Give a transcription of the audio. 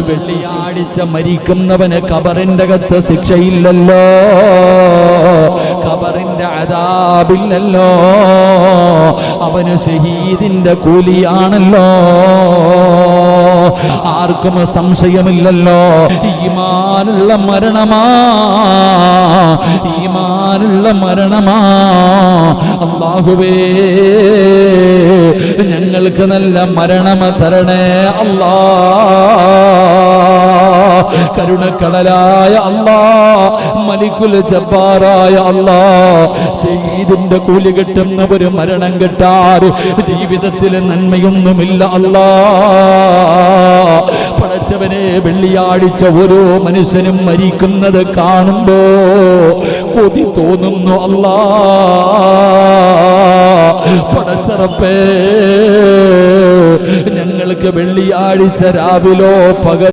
വെള്ളിയാഴ്ച മരിക്കുന്നവന് കബറിന്റെ അകത്ത് ശിക്ഷയില്ലല്ലോ. കബറിന്റെ അതാപില്ലല്ലോ അവന് ഷഹീദിന്റെ കൂലിയാണല്ലോ. ആർക്കും സംശയമില്ലല്ലോ. ഈമാനുള്ള മരണമാ. ഈമാനുള്ള മരണമാ. അള്ളാഹുവേ ഞങ്ങൾക്ക് നല്ല മരണമ തരണേ അല്ലാ. കരുണക്കടലായ അല്ലാ. മലിക്കുൽ ജബ്ബാറായ അല്ലാ. സയ്യിദിന്റെ കൂലി കിട്ടുന്ന ഒരു മരണം കിട്ടാറ്. ജീവിതത്തിൽ നന്മയൊന്നുമില്ല അല്ലാ. പടച്ചവനെ വെള്ളിയാഴ്ച ഓരോ മനുഷ്യനും മരിക്കുന്നത് കാണുമ്പോ കൊതി തോന്നുന്നു അല്ലാ. പടച്ചറപ്പേ ഞങ്ങൾക്ക് വെള്ളിയാഴ്ച രാവിലോ പകൽ